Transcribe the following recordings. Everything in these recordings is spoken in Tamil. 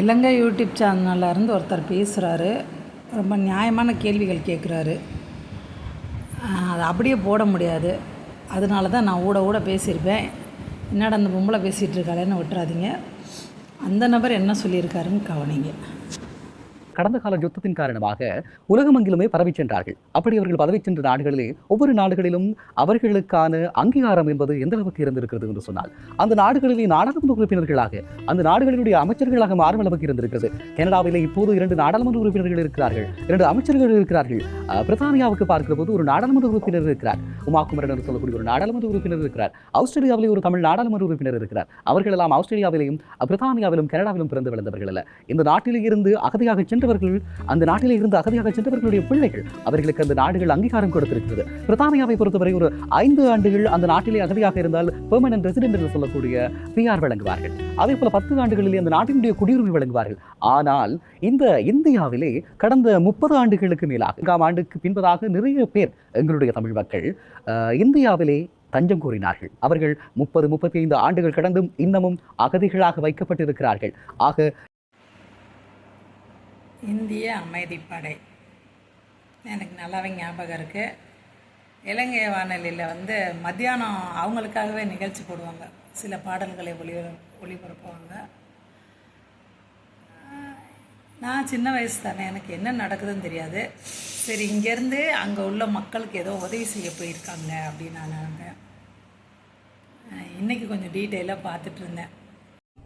இலங்கை யூடியூப் சேனல்ல இருந்து ஒருத்தர் பேசுகிறாரு ரொம்ப நியாயமான கேள்விகள் கேட்குறாரு அதை அப்படியே போட முடியாது. அதனால தான் நான் ஊட ஊட பேசியிருப்பேன். என்னடா அந்த பொம்பளை பேசிகிட்டு இருக்காளேன்னு விட்டுறாதீங்க. அந்த நபர் என்ன சொல்லியிருக்காருன்னு கவனிங்க. கடந்த கால யுத்தத்தின் காரணமாக உலகமெங்கிலுமே பரவி சென்றார்கள். அப்படி அவர்கள் பதவி சென்ற நாடுகளிலே ஒவ்வொரு நாடுகளிலும் அவர்களுக்கான அங்கீகாரம் என்பது எந்த அளவுக்கு இருந்திருக்கிறது என்று சொன்னால் அந்த நாடுகளிலே நாடாளுமன்ற உறுப்பினர்களாக அந்த நாடுகளினுடைய அமைச்சர்களாக மாறும் அளவுக்கு இருந்திருக்கிறது. கனடாவிலே இப்போது இரண்டு நாடாளுமன்ற உறுப்பினர்கள் இருக்கிறார்கள் இரண்டு அமைச்சர்கள் இருக்கிறார்கள். பிரித்தானியாவுக்கு பார்க்கிற போது ஒரு நாடாளுமன்ற உறுப்பினர் இருக்கிறார். உமா குமரன் என்று சொல்லக்கூடிய ஒரு நாடாளுமன்ற உறுப்பினர் இருக்கிறார். ஆஸ்திரேலியாவிலே ஒரு தமிழ் நாடாளுமன்ற உறுப்பினர் இருக்கிறார். அவர்கள் எல்லாம் ஆஸ்திரேலியாவிலேயும் பிரித்தானியாவிலும் கனடாவிலும் பிறந்து விழுந்தவர்கள் அல்ல. இந்த நாட்டிலே இருந்து அகதியாக சென்றவர்கள் அந்த நாட்டில் இருந்து அகதியாக சென்றவர்களுடைய பிள்ளைகள் அவர்களுக்கு அந்த நாடுகள் அங்கீகாரம் கொடுத்திருக்கிறது. பிரித்தானியாவை பொறுத்தவரை ஒரு ஐந்து ஆண்டுகள் அந்த நாட்டிலே அகதியாக இருந்தால் பெர்மனன்ட் ரெசிடென்ட் என்று சொல்லக்கூடிய பிஆர் வழங்குவார்கள். அதே போல பத்து ஆண்டுகளிலே அந்த நாட்டினுடைய குடியுரிமை வழங்குவார்கள். ஆனால் இந்த இந்தியாவிலே கடந்த முப்பது ஆண்டுகளுக்கு மேலாக நான்காம் ஆண்டுக்கு பின்பதாக நிறைய பேர் எங்களுடைய தமிழ் மக்கள் இந்தியாவிலே தஞ்சம் கூறினார்கள். அவர்கள் முப்பது முப்பத்தி ஐந்து ஆண்டுகள் கடந்தும் இன்னமும் அகதிகளாக வைக்கப்பட்டிருக்கிறார்கள். ஆக இந்திய அமைதிப்படை எனக்கு நல்லாவே ஞாபகம் இருக்குது இலங்கை வானொலியில் வந்து மத்தியானம் அவங்களுக்காகவே நிகழ்ச்சி போடுவாங்க. சில பாடல்களை ஒளி ஒளிபரப்புவாங்க. நான் சின்ன வயசு தானே எனக்கு என்ன நடக்குதுன்னு தெரியாது. சரி இங்கேருந்து அங்கே உள்ள மக்களுக்கு ஏதோ உதவி செய்ய போயிருக்காங்க அப்படின்னு நான் நினைப்பேன் இன்றைக்கி கொஞ்சம் டீட்டெயிலாக பார்த்துட்டு இருந்தேன்.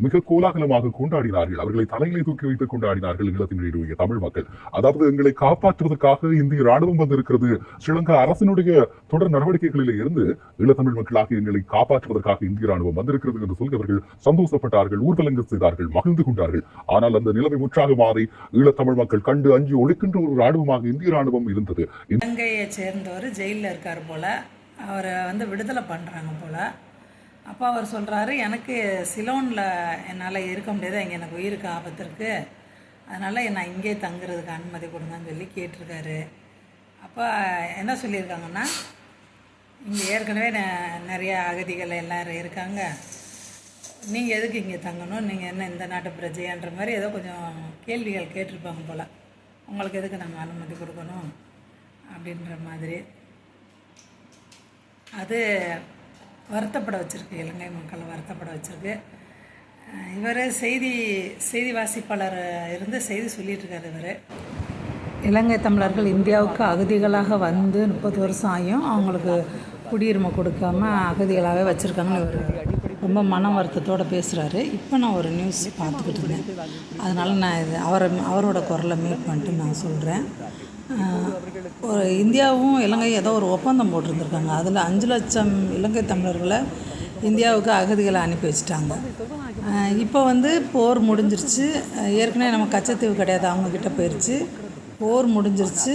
மிக கோலாகலமாக கொண்டாடினார்கள். அவர்களை தலையிலே தூக்கி வைத்துக் கொண்டாடினார்கள் ஈழத்தினுடைய தமிழ் மக்கள். அதாவது எங்களை காப்பாற்றுவதற்காக இந்திய ராணுவம் வந்திருக்கிறது. ஸ்ரீலங்கா அரசினுடைய தொடர் நடவடிக்கைகளிலே இருந்து ஈழத்தமிழ் மக்களாக எங்களை காப்பாற்றுவதற்காக இந்திய ராணுவம் வந்திருக்கிறது என்று சொல்லி அவர்கள் சந்தோஷப்பட்டார்கள் ஊர்வலங்க செய்தார்கள் மகிழ்ந்து கொண்டார்கள். ஆனால் அந்த நிலைமை முற்றாக மாறி ஈழத்தமிழ் மக்கள் கண்டு அஞ்சு ஒழிக்கின்ற ஒரு ராணுவமாக இந்திய ராணுவம் இருந்தது. இலங்கையை சேர்ந்தவர் ஜெயிலில் இருக்கார் போல. அவரை வந்து விடுதலை பண்றாங்க போல. அப்போ அவர் சொல்கிறாரு எனக்கு சிலோனில் என்னால் இருக்க முடியாது இங்கே எனக்கு உயிருக்கு ஆபத்து இருக்குது அதனால் நான் இங்கே தங்குறதுக்கு அனுமதி கொடுங்கன்னு சொல்லி கேட்டிருக்காரு. அப்போ என்ன சொல்லியிருக்காங்கன்னா இங்கே ஏற்கனவே நெ- நிறைய அகதிகள் எல்லோரும் இருக்காங்க. நீங்கள் எதுக்கு இங்கே தங்கணும்? நீங்கள் என்ன இந்த நாட்டு பிரஜையான்ற மாதிரி ஏதோ கொஞ்சம் கேள்விகள் கேட்டிருப்பாங்க போல். உங்களுக்கு எதுக்கு நாங்கள் அனுமதி கொடுக்கணும்? அப்படின்ற மாதிரி. அது வருத்தப்பட வச்சுருக்கு. இலங்கை மக்களை வருத்தப்பட வச்சுருக்கு. இவர் செய்தி செய்தி வாசிப்பாளர் இருந்து செய்தி சொல்லிட்டுருக்காரு இவர். இலங்கை தமிழர்கள் இந்தியாவுக்கு அகதிகளாக வந்து முப்பது வருஷம் ஆகியும் அவங்களுக்கு குடியுரிமை கொடுக்காம அகதிகளாகவே வச்சுருக்காங்கன்னு இவர் ரொம்ப மன வருத்தத்தோடு பேசுகிறாரு இப்போ நான் ஒரு நியூஸ் பார்த்துக்கிட்டு இருந்தேன். அதனால் நான் இது அவரை அவரோட குரலை மீட் பண்ணிட்டு நான் சொல்கிறேன் ஒரு இந்தியாவும் இலங்கை ஏதோ ஒரு ஒப்பந்தம் போட்டிருந்துருக்காங்க. அதில் அஞ்சு லட்சம் இலங்கை தமிழர்களை இந்தியாவுக்கு அகதிகளை அனுப்பி வச்சுட்டாங்க. இப்போ வந்து போர் முடிஞ்சிருச்சு. ஏற்கனவே நம்ம கச்சத்தீவு கிடையாது அவங்கக்கிட்ட போயிடுச்சு போர் முடிஞ்சிருச்சு.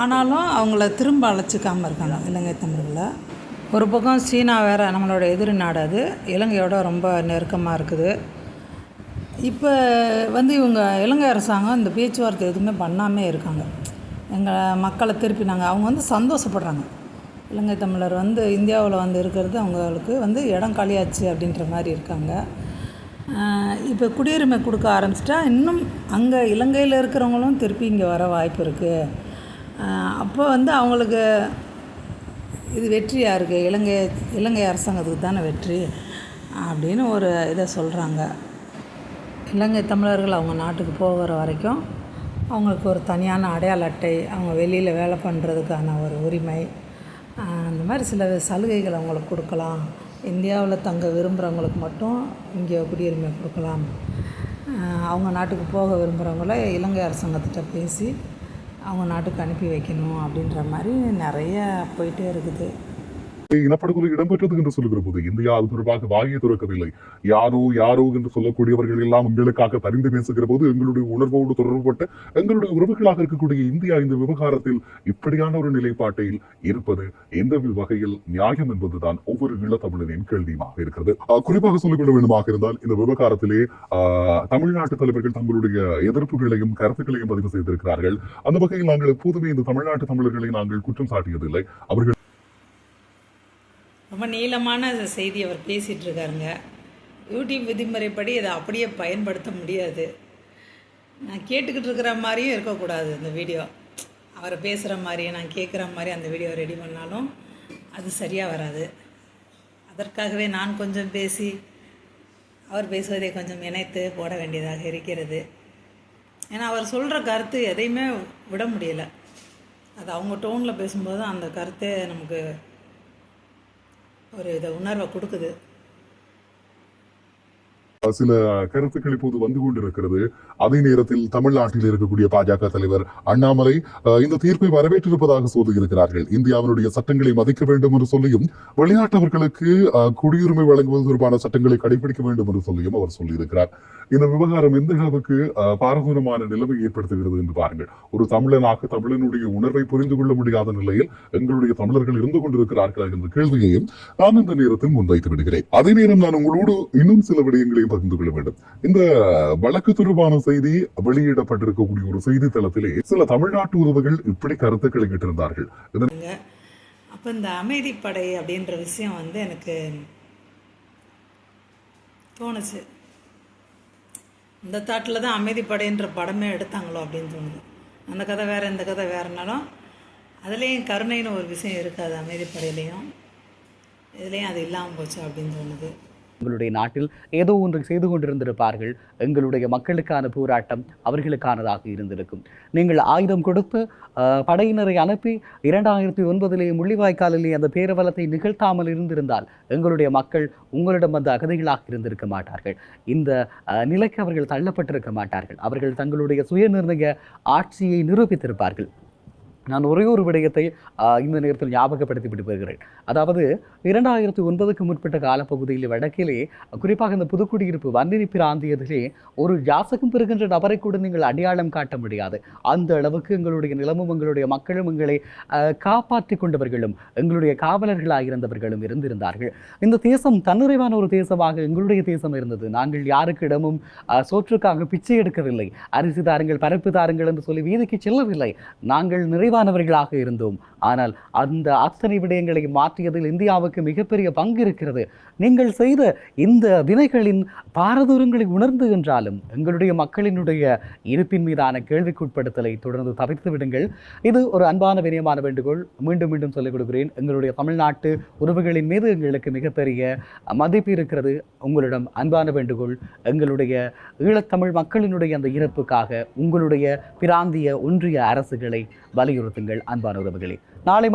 ஆனாலும் அவங்கள திரும்ப அழைச்சிக்காமல் இருக்காங்க இலங்கை தமிழர்களை. ஒரு பக்கம் சீனா வேறு நம்மளோட எதிரி நாடு அது. இலங்கையோட ரொம்ப நெருக்கமாக இருக்குது. இப்போ வந்து இவங்க இலங்கை அரசாங்கம் இந்த பேச்சுவார்த்தை எதுவுமே பண்ணாமே இருக்காங்க. எங்கள் மக்களை திருப்பினாங்க. அவங்க வந்து சந்தோஷப்படுறாங்க. இலங்கை தமிழர் வந்து இந்தியாவில் வந்து இருக்கிறது அவங்களுக்கு வந்து இடம் காலியாச்சு அப்படின்ற மாதிரி இருக்காங்க. இப்போ குடியுரிமை கொடுக்க ஆரம்பிச்சிட்டா இன்னும் அங்கே இலங்கையில் இருக்கிறவங்களும் திருப்பி இங்கே வர வாய்ப்பு இருக்குது அப்போ வந்து அவங்களுக்கு இது வெற்றியாக இருக்குது இலங்கை இலங்கை அரசாங்கத்துக்கு தானே வெற்றி அப்படின்னு ஒரு இதை சொல்கிறாங்க இலங்கை தமிழர்கள் அவங்க நாட்டுக்கு போகிற வரைக்கும் அவங்களுக்கு ஒரு தனியான அடையாள அட்டை அவங்க வெளியில் வேலை பண்ணுறதுக்கான ஒரு உரிமை. அந்த மாதிரி சில சலுகைகள் அவங்களுக்கு கொடுக்கலாம். இந்தியாவில் தங்க விரும்புகிறவங்களுக்கு மட்டும் இங்கே குடியுரிமை கொடுக்கலாம். அவங்க நாட்டுக்கு போக விரும்புகிறவங்கள இலங்கை அரசாங்கத்திட்ட பேசி அவங்க நாட்டுக்கு அனுப்பி வைக்கணும் அப்படின்ற மாதிரி நிறைய போயிட்டே இருக்குது. இனப்படுகொலை இடம்பெற்றது என்று சொல்லுகிற போது இந்தியா அது தொடர்பாக வாயை துறக்கவில்லை. யாரோ யாரோ என்று சொல்லக்கூடியவர்கள் எல்லாம் எங்களுக்காக பரிந்து பேசுகிற போது எங்களுடைய உணர்வோடு தொடர்புபட்ட எங்களுடைய உறவுகளாக இருக்கக்கூடிய இந்தியா இந்த விவகாரத்தில் இப்படியான ஒரு நிலைப்பாட்டில் இருப்பது எந்த வகையில் நியாயம் என்பதுதான் ஒவ்வொரு ஈழத்தமிழனின் கேள்வியுமாக இருக்கிறது. குறிப்பாக சொல்லிக்கொள்ள வேண்டுமாக இருந்தால் இந்த விவகாரத்திலே தமிழ்நாட்டு தலைவர்கள் தங்களுடைய எதிர்ப்புகளையும் கருத்துக்களையும் பதிவு செய்திருக்கிறார்கள். அந்த வகையில் நாங்கள் எப்போதுமே இந்த தமிழ்நாட்டு தமிழர்களை நாங்கள் குற்றம் சாட்டியதில்லை. அவர்கள் ரொம்ப நீளமான செய்தி அவர் பேசிகிட்டு இருக்காருங்க யூடியூப் விதிமுறைப்படி அதை அப்படியே பயன்படுத்த முடியாது. நான் கேட்டுக்கிட்டு இருக்கிற மாதிரியும் இருக்கக்கூடாது இந்த வீடியோ. அவரை பேசுகிற மாதிரி நான் கேட்குற மாதிரி அந்த வீடியோ ரெடி பண்ணாலும் அது சரியாக வராது. அதற்காகவே நான் கொஞ்சம் பேசி அவர் பேசுவதை கொஞ்சம் இணைத்து போட வேண்டியதாக இருக்கிறது. ஏன்னா அவர் சொல்கிற கருத்து எதையுமே விட முடியல. அது அவங்க டோனில் பேசும்போது அந்த கருத்தே நமக்கு ஒரு இதை உணர்வை கொடுக்குது. சில கருத்துக்கள் இப்போது வந்து கொண்டிருக்கிறது. அதே நேரத்தில் தமிழ்நாட்டில் இருக்கக்கூடிய பாஜக தலைவர் அண்ணாமலை இந்த தீர்ப்பை வரவேற்றிருப்பதாக சொல்லியிருக்கிறார்கள். இந்தியாவினுடைய சட்டங்களை மதிக்க வேண்டும் என்று சொல்லியும் வெளிநாட்டவர்களுக்கு குடியுரிமை வழங்குவது தொடர்பான சட்டங்களை கடைபிடிக்க வேண்டும் என்று சொல்லியும் அவர் சொல்லியிருக்கிறார். இந்த விவகாரம் எந்த அளவுக்கு பாரதூரமான நிலைமை ஏற்படுத்துகிறது என்று பாருங்கள். ஒரு தமிழனாக தமிழனுடைய உணர்வை புரிந்து கொள்ள முடியாத நிலையில் எங்களுடைய தமிழர்கள் இருந்து கொண்டிருக்கிறார்கள் என்ற கேள்வியையும் நான் இந்த நேரத்தில் முன்வைத்து விடுகிறேன். அதே நேரம் நான் உங்களோடு இன்னும் சில விடயங்களையும் பகிர்ந்து கொள்ள வேண்டும். இந்த வழக்கு தொடர்பான செய்தி வெளியிடப்பட்டிருக்கக்கூடிய ஒரு செய்தித்தளத்திலே சில தமிழ்நாட்டு உறவுகள் இப்படி கருத்துக்களை கேட்டிருந்தார்கள் அப்போ இந்த அமைதிப்படை அப்படின்ற விஷயம் வந்து எனக்கு தோணுச்சு. இந்த தாட்டில் தான் அமைதிப்படைன்ற படமே எடுத்தாங்களோ அப்படின்னு தோணுது. அந்த கதை வேறு இந்த கதை வேறுனாலும் அதுலேயும் கருணைன்னு ஒரு விஷயம் இருக்காது அமைதிப்படையிலையும் இதுலேயும் அது இல்லாமல் போச்சு அப்படின்னு தோணுது. எங்களுடைய நாட்டில் ஏதோ ஒன்று செய்து கொண்டிருந்திருப்பார்கள். எங்களுடைய மக்களுக்கான போராட்டம் அவர்களுக்கானதாக இருந்திருக்கும். நீங்கள் ஆயுதம் கொடுத்து படையினரை அனுப்பி இரண்டாயிரத்தி ஒன்பதிலே முள்ளிவாய்க்காலிலே அந்த பேரவலத்தை நிகழ்த்தாமல் இருந்திருந்தால் எங்களுடைய மக்கள் உங்களிடம் வந்த அகதிகளாக இருந்திருக்க மாட்டார்கள். இந்த நிலைக்கு அவர்கள் தள்ளப்பட்டிருக்க மாட்டார்கள். அவர்கள் தங்களுடைய சுயநிர்ணய ஆட்சியை நிரூபித்திருப்பார்கள். நான் ஒரே ஒரு விடயத்தை இந்த நேரத்தில் ஞாபகப்படுத்தி விட்டு வருகிறேன் அதாவது இரண்டாயிரத்தி ஒன்பதுக்கு முற்பட்ட காலப்பகுதியில் வடக்கிலே குறிப்பாக இந்த புதுக்குடியிருப்பு வன்னினி பிராந்தியத்திலே ஒரு யாசகம் பெறுகின்ற நபரை கூட நீங்கள் அடையாளம் காட்ட முடியாது. அந்த அளவுக்கு எங்களுடைய நிலமும் எங்களுடைய மக்களும் எங்களை காப்பாற்றி கொண்டவர்களும் எங்களுடைய காவலர்களாக இருந்தவர்களும் இருந்திருந்தார்கள். இந்த தேசம் தன்னிறைவான ஒரு தேசமாக எங்களுடைய தேசம் இருந்தது. நாங்கள் யாருக்கிடமும் சோற்றுக்காக பிச்சை எடுக்கவில்லை. அரிசி தாருங்கள் பரப்பு தாருங்கள் என்று சொல்லி வீதிக்கு செல்லவில்லை. நாங்கள் நிறைவானவர்களாக இருந்தோம். ஆனால் அந்த அத்தனை விடயங்களை மாற்றியதில் இந்தியாவுக்கு மிகப்பெரிய பங்கு இருக்கிறது. நீங்கள் செய்த இந்த வினைகளின் பாரதூரங்களை உணர்ந்து என்றாலும் எங்களுடைய மக்களினுடைய இருப்பின் மீதான கேள்விக்குட்படுத்தலை தொடர்ந்து தவிர்த்து விடுங்கள். இது ஒரு அன்பான வினயமான வேண்டுகோள். மீண்டும் மீண்டும் சொல்லிக் கொடுக்கிறேன். எங்களுடைய தமிழ்நாட்டு உறவுகளின் மீது எங்களுக்கு மிகப்பெரிய மதிப்பு இருக்கிறது. உங்களிடம் அன்பான வேண்டுகோள். எங்களுடைய ஈழத்தமிழ் மக்களினுடைய அந்த இறப்புக்காக உங்களுடைய பிராந்திய ஒன்றிய அரசுகளை வலியுறுத்துங்கள் அன்பான உறவுகளே. நாளை